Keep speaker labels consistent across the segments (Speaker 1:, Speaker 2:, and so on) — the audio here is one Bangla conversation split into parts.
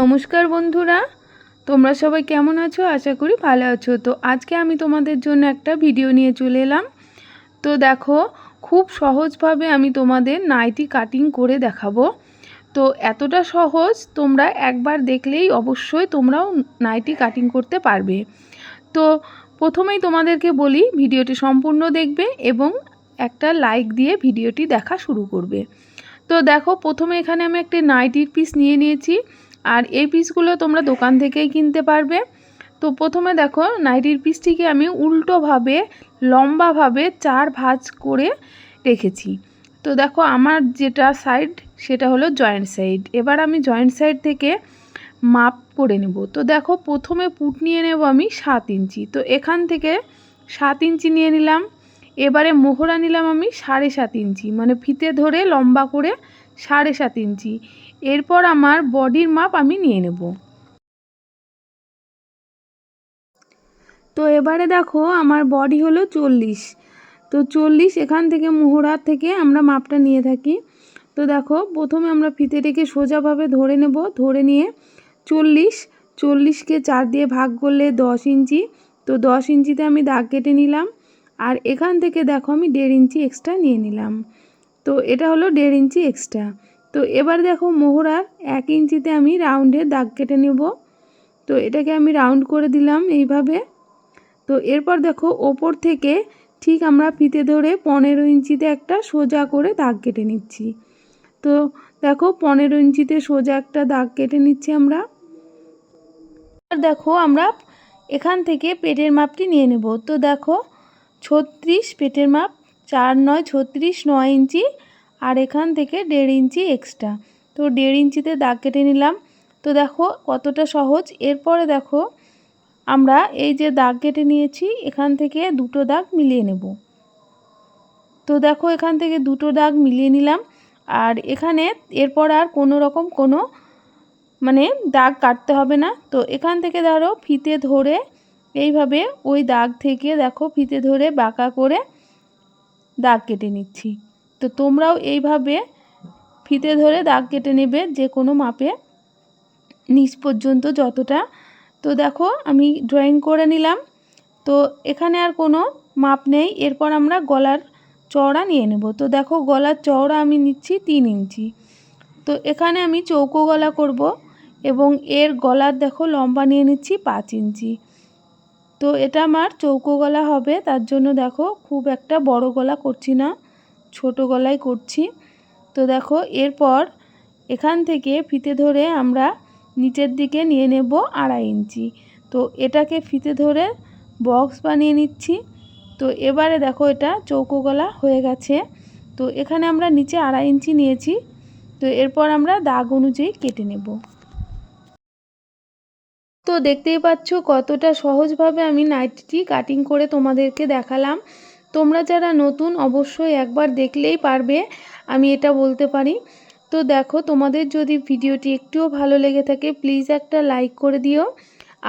Speaker 1: নমস্কার বন্ধুরা, তোমরা সবাই কেমন আছো? আশা করি ভালো আছো। তো আজকে আমি তোমাদের জন্য একটা ভিডিও নিয়ে চলে এলাম। তো দেখো, খুব সহজভাবে আমি তোমাদের নাইটি কাটিং করে দেখাবো। তো এতটা সহজ, তোমরা একবার দেখলেই অবশ্যই তোমরাও নাইটি কাটিং করতে পারবে। তো প্রথমেই তোমাদেরকে বলি ভিডিওটি সম্পূর্ণ দেখবে এবং একটা লাইক দিয়ে ভিডিওটি দেখা শুরু করবে। তো দেখো, প্রথমে এখানে আমি একটি নাইটির পিস নিয়ে নিয়েছি। আর এই পিসগুলো তোমরা দোকান থেকেই কিনতে পারবে। তো প্রথমে দেখো, নাইটির পিসটিকে আমি উল্টোভাবে, লম্বাভাবে চার ভাঁজ করে রেখেছি। তো দেখো, আমার যেটা সাইড, সেটা হলো জয়েন্ট সাইড। এবার আমি জয়েন্ট সাইড থেকে মাপ করে নেব। তো দেখো, প্রথমে পুট নিয়ে নেব আমি সাত ইঞ্চি। তো এখান থেকে সাত ইঞ্চি নিয়ে নিলাম। এবারে মোহরা নিলাম আমি সাড়ে সাত ইঞ্চি। মানে ফিতে ধরে লম্বা করে সাড়ে সাত ইঞ্চি। এরপর আমার বডির মাপ আমি নিয়ে নেব। তো এবারে দেখো আমার বডি হলো চল্লিশ। তো চল্লিশ এখান থেকে মোহরার থেকে আমরা মাপটা নিয়ে থাকি। তো দেখো প্রথমে আমরা ফিতে ফিতেটিকে সোজাভাবে ধরে নেব। ধরে নিয়ে চল্লিশ, চল্লিশকে চার দিয়ে ভাগ করলে দশ ইঞ্চি। তো দশ ইঞ্চিতে আমি দাগ কেটে নিলাম। আর এখান থেকে দেখো আমি দেড় ইঞ্চি এক্সট্রা নিয়ে নিলাম। তো এটা হলো দেড় ইঞ্চি এক্সট্রা তো এবার দেখো মোহরার এক ইঞ্চিতে আমি রাউন্ডে দাগ কেটে নেব। তো এটাকে আমি রাউন্ড করে দিলাম এইভাবে। তো এরপর দেখো ওপর থেকে ঠিক আমরা ফিতে ধরে পনেরো ইঞ্চিতে একটা সোজা করে দাগ কেটে নিচ্ছি। তো দেখো পনেরো ইঞ্চিতে সোজা একটা দাগ কেটে নিচ্ছি আমরা। দেখো আমরা এখান থেকে পেটের মাপটি নিয়ে নেব। তো দেখো ছত্রিশ পেটের মাপ, চার নয়, ছত্রিশ নয় ইঞ্চি আর এখান থেকে দেড় ইঞ্চি এক্সট্রা তো দেড় ইঞ্চিতে দাগ কেটে নিলাম। তো দেখো কতটা সহজ। এরপরে দেখো আমরা এই যে দাগ কেটে নিয়েছি, এখান থেকে দুটো দাগ মিলিয়ে নেব। তো দেখো এখান থেকে দুটো দাগ মিলিয়ে নিলাম। আর এখানে এরপর আর কোনো রকম কোনো মানে দাগ কাটতে হবে না। তো এখান থেকে ধরো ফিতে ধরে এইভাবে ওই দাগ থেকে দেখো ফিতে ধরে বাঁকা করে দাগ কেটে নিচ্ছি। তো তোমরাও এইভাবে ফিতে ধরে দাগ কেটে নেবে যে কোনো মাপে নিচ পর্যন্ত যতটা। তো দেখো আমি ড্রয়িং করে নিলাম। তো এখানে আর কোনো মাপ নেই। এরপর আমরা গলার চওড়া নিয়ে নেব। তো দেখো গলার চওড়া আমি নিচ্ছি তিন ইঞ্চি। তো এখানে আমি চৌকো গলা করব এবং এর গলার দেখো লম্বা নিয়ে নিচ্ছি পাঁচ ইঞ্চি। তো এটা আমার চৌকো গলা হবে। তার জন্য দেখো খুব একটা বড় গলা করছি না। ছোট গলায় করছি। তো দেখো, এরপর এখান থেকে ফিতে ধরে আমরা নিচের দিকে নিয়ে নেব আড়াই ইঞ্চি। তো এটাকে ফিতে ধরে বক্স বানিয়ে নিচ্ছি। তো এবারে দেখো, এটা চৌকো গলা হয়ে গেছে। তো এখানে আমরা নিচে আড়াই ইঞ্চি নিয়েছি। তো এরপর আমরা দাগ অনুযায়ী কেটে নেব। তো দেখতেই পাচ্ছ কতটা সহজভাবে আমি নাইটটি কাটিং করে তোমাদেরকে দেখালাম। তোমরা যারা নতুন, অবশ্যই একবার দেখলেই পারবে, আমি এটা বলতে পারি। তো দেখো, তোমাদের যদি ভিডিওটি একটুও ভালো লেগে থাকে প্লিজ একটা লাইক করে দিও।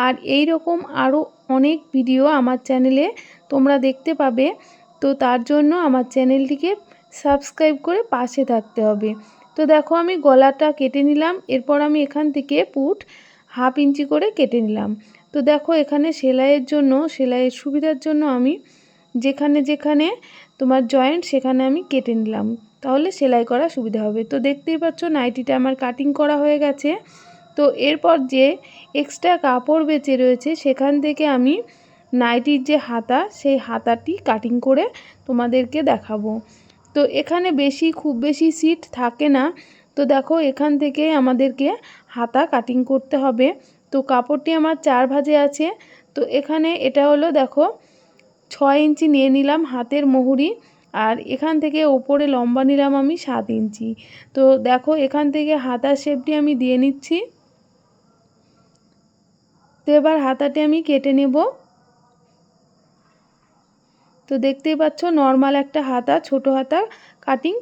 Speaker 1: আর এই রকম আরও অনেক ভিডিও আমার চ্যানেলে তোমরা দেখতে পাবে। তো তার জন্য আমার চ্যানেলটিকে সাবস্ক্রাইব করে পাশে থাকতে হবে। তো দেখো, আমি গলাটা কেটে নিলাম, এরপর আমি এখান থেকে পুট হাফ ইঞ্চি করে কেটে নিলাম। তো দেখো, এখানে সেলাইয়ের জন্য, সেলাইয়ের সুবিধার জন্য আমি যেখানে যেখানে তোমার জয়েন্ট সেখানে আমি কেটে নিলাম। তাহলে সেলাই করা সুবিধা হবে। তো দেখতেই পাচ্ছ নাইটিটা আমার কাটিং করা হয়ে গেছে। তো এরপর যে এক্সট্রা কাপড় বেঁচে রয়েছে, সেখান থেকে আমি নাইটির যে হাতা, সেই হাতাটি কাটিং করে তোমাদেরকে দেখাবো। তো এখানে বেশি, খুব বেশি সিট থাকে না। তো দেখো এখান থেকে আমাদেরকে হাতা কাটিং করতে হবে। তো কাপড়টি আমার চার ভাজে আছে। তো এখানে এটা হলো, দেখো ছয় ইঞ্চি নিয়ে নিলাম হাতের মুহুরি আর এখান থেকে ওপরে লম্বা নিলাম আমি সাত ইঞ্চি। তো দেখো এখান থেকে হাতার শেপটি আমি দিয়ে নিচ্ছি। তো এবার হাতাটি আমি কেটে নেব। তো দেখতেই পাচ্ছ নর্মাল একটা হাতা, ছোট হাতা কাটিং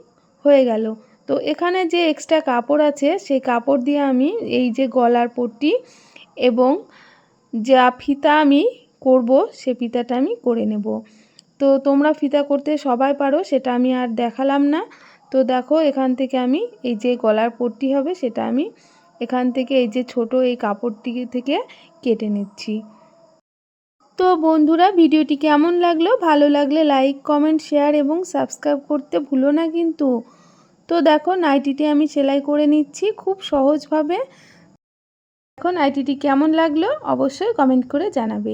Speaker 1: হয়ে গেল। তো এখানে যে এক্সট্রা কাপড় আছে, সেই কাপড় দিয়ে আমি এই যে গলার পট্টি এবং যা ফিতা আমি করব, সে ফিতাটা আমি করে নেব। তো তোমরা ফিতা করতে সবাই পারো, সেটা আমি আর দেখালাম না। তো দেখো, এখান থেকে আমি এই যে গলার পট্টি হবে, সেটা আমি এখান থেকে এই যে ছোট এই কাপড়টি থেকে কেটে নিচ্ছি। তো বন্ধুরা, ভিডিওটি কেমন লাগল? ভালো লাগলে লাইক, কমেন্ট, শেয়ার এবং সাবস্ক্রাইব করতে ভুলো না কিন্তু। তো দেখো, নাইটিটি আমি সেলাই করে নিচ্ছি খুব সহজভাবে। এখন নাইটিটি কেমন লাগল? অবশ্যই কমেন্ট করে জানাবে।